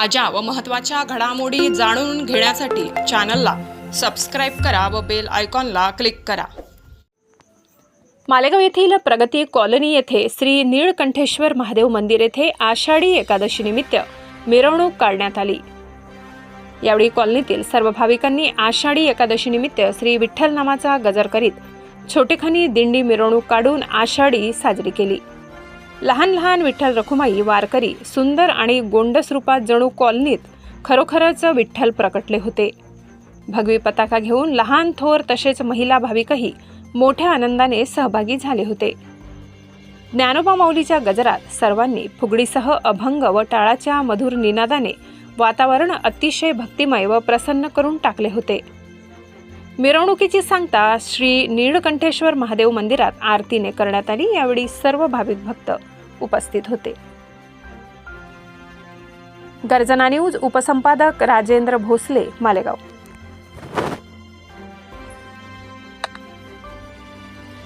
ताज्या व महत्त्वाच्या घडामोडी जाणून घेण्यासाठी चॅनलला सबस्क्राईब करा व बेल आयकॉनला क्लिक करा. मालेगाव येथील प्रगती कॉलनी येथे श्री नीळकंठेश्वर महादेव मंदिर येथे आषाढी एकादशीनिमित्त मिरवणूक काढण्यात आली. यावेळी कॉलनीतील सर्व भाविकांनी आषाढी एकादशीनिमित्त श्री विठ्ठल नामाचा गजर करीत छोटेखानी दिंडी मिरवणूक काढून आषाढी साजरी केली. लहान लहान विठ्ठल रखुमाई वारकरी सुंदर आणि गोंडस रूपात जणू कॉलनीत खरोखरच विठ्ठल प्रकटले होते. भगवी पताका घेऊन लहान थोर तसेच महिला भाविकही मोठ्या आनंदाने सहभागी झाले होते. ज्ञानोबा माऊलीच्या गजरात सर्वांनी फुगडीसह अभंग व टाळाच्या मधुर निनादाने वातावरण अतिशय भक्तिमय व प्रसन्न करून टाकले होते. मिरवणुकीची सांगता श्री नीळकंठेश्वर महादेव मंदिरात आरतीने करण्यात आली यावेळी सर्व भाविक भक्त उपस्थित होते. गर्जना न्यूज उपसंपादक राजेंद्र भोसले मालेगाव.